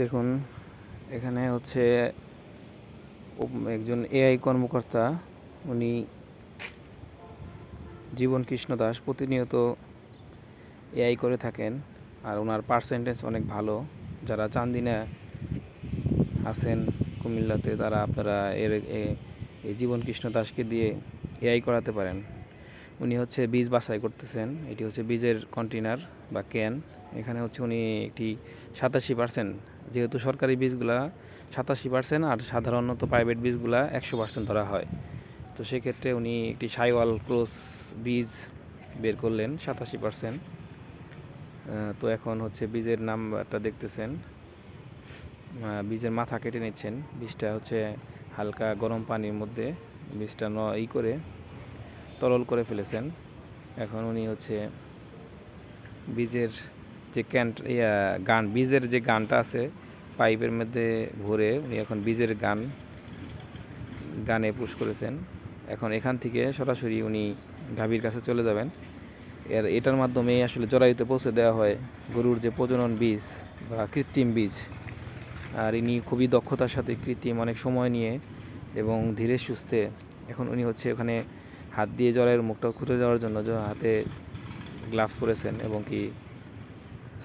দেখুন, এখানে হচ্ছে একজন এআই কর্মকর্তা, উনি জীবন কৃষ্ণ দাস প্রতিনিয়ত এআই করে থাকেন আর ওনার পার্সেন্টেজ অনেক ভালো। যারা চান্দিনা আছেন কুমিল্লাতে, তারা আপনারা এর এই জীবন কৃষ্ণ দাসকে দিয়ে এআই করাতে পারেন। উনি হচ্ছে বীজ বাছাই করতেছেন। এটি হচ্ছে বীজের কন্টেনার বা ক্যান এখানে হচ্ছে উনি একটি সাতাশি পার্সেন্ট যেহেতু সরকারি বীজগুলা সাতাশি পার্সেন্ট আর সাধারণত প্রাইভেট বীজগুলা একশো পার্সেন্ট ধরা হয়। তো সেক্ষেত্রে উনি একটি সাইওয়াল ক্লোজ বীজ বের করলেন, সাতাশি পার্সেন্ট তো এখন হচ্ছে বীজের নাম্বারটা দেখতেছেন। বীজের মাথা কেটে নিচ্ছেন। বীজটা হচ্ছে হালকা গরম পানির মধ্যে বীজটা ই করে তরল করে ফেলেছেন। এখন উনি হচ্ছে বীজের যে ক্যান্ট ইয়া, গান বীজের যে গানটা আছে পাইপের মধ্যে ভরে উনি এখন বীজের গান, গানে পুশ করেছেন। এখন এখান থেকে সরাসরি উনি গাভীর কাছে চলে যাবেন। এর, এটার মাধ্যমে আসলে জরায়ুতে পৌঁছে দেওয়া হয়। গরুর যে প্রজনন বীজ বা কৃত্রিম বীজ, আর ইনি খুবই দক্ষতার সাথে কৃত্রিম অনেক সময় নিয়ে এবং ধীরে সুস্থে এখন উনি হচ্ছে ওখানে হাত দিয়ে জলের মুখটা খুঁটে দেওয়ার জন্য হাতে গ্লাভস পরেছেন এবং কি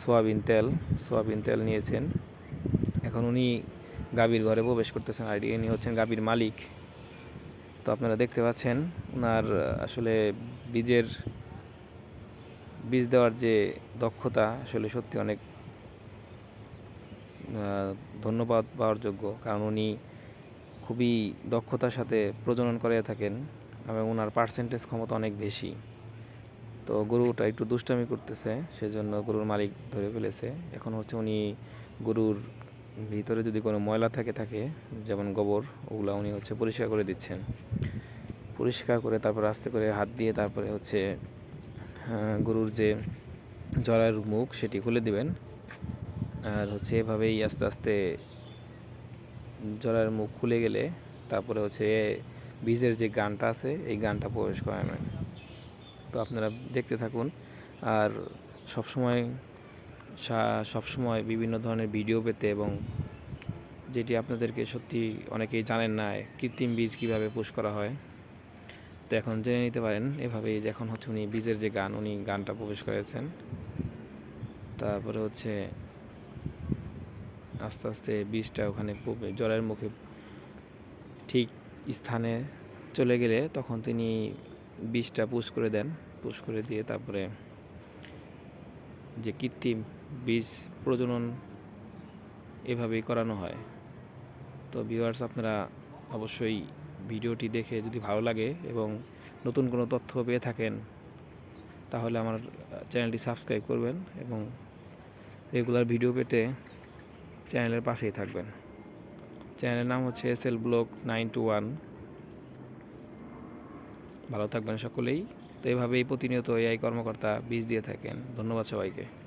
সোয়াবিন তেল সোয়াবিন তেল নিয়েছেন। এখন উনি গাভীর ঘরে প্রবেশ করতেছেন। আর ইনি হচ্ছেন গাভীর মালিক। তো আপনারা দেখতে পাচ্ছেন ওনার আসলে বীজের, বীজ দেওয়ার যে দক্ষতা আসলে সত্যি অনেক ধন্যবাদ পাওয়ার যোগ্য। কারণ উনি খুবই দক্ষতার সাথে প্রজনন করে থাকেন এবং ওনার পার্সেন্টেজ ক্ষমতা অনেক বেশি। তো গরুটা একটু দুষ্টামি করতেছে, সেজন্য গরুর মালিক ধরে ফেলেছে। এখন হচ্ছে উনি গরুর ভিতরে যদি কোনো ময়লা থাকে থাকে, যেমন গোবর, ওগুলা উনি হচ্ছে পরিষ্কার করে দিচ্ছেন। পরিষ্কার করে তারপর আস্তে করে হাত দিয়ে তারপরে হচ্ছে গরুর যে জরার মুখ, সেটি খুলে দিবেন। আর হচ্ছে এভাবেই আস্তে আস্তে জরার মুখ খুলে গেলে তারপরে হচ্ছে বীজের যে গানটা আছে, এই গানটা প্রবেশ করাবেন তো আপনারা দেখতে থাকুন। আর সবসময় সবসময় বিভিন্ন ধরনের ভিডিও পেতে এবং যেটি আপনাদেরকে সত্যি অনেকেই জানেন না, কৃত্রিম বীজ কীভাবে পুশ করা হয়। তো এখন জেনে নিতে পারেন এভাবেই যে এখন হচ্ছে উনি বীজের যে গান, উনি গানটা প্রবেশ করেছেন। তারপরে হচ্ছে আস্তে আস্তে বীজটা ওখানে জলের মুখে ঠিক স্থানে চলে গেলে তখন তিনি বীজটা পুশ করে দেন। পুশ করে দিয়ে তারপরে যে কৃত্রিম বীজ প্রজনন এভাবেই করানো হয়। তো ভিউয়ার্স আপনারা অবশ্যই ভিডিওটি দেখে যদি ভালো লাগে এবং নতুন কোনো তথ্য পেয়ে থাকেন, তাহলে আমার চ্যানেলটি সাবস্ক্রাইব করবেন এবং রেগুলার ভিডিও পেতে চ্যানেলের পাশেই থাকবেন। চ্যানেলের নাম হচ্ছে S L blog nine two one ভালো থাকবেন সকলেই। তো এইভাবেই প্রতিনিয়ত এআই কর্মকর্তা বীজ দিয়ে থাকেন। ধন্যবাদ সবাইকে।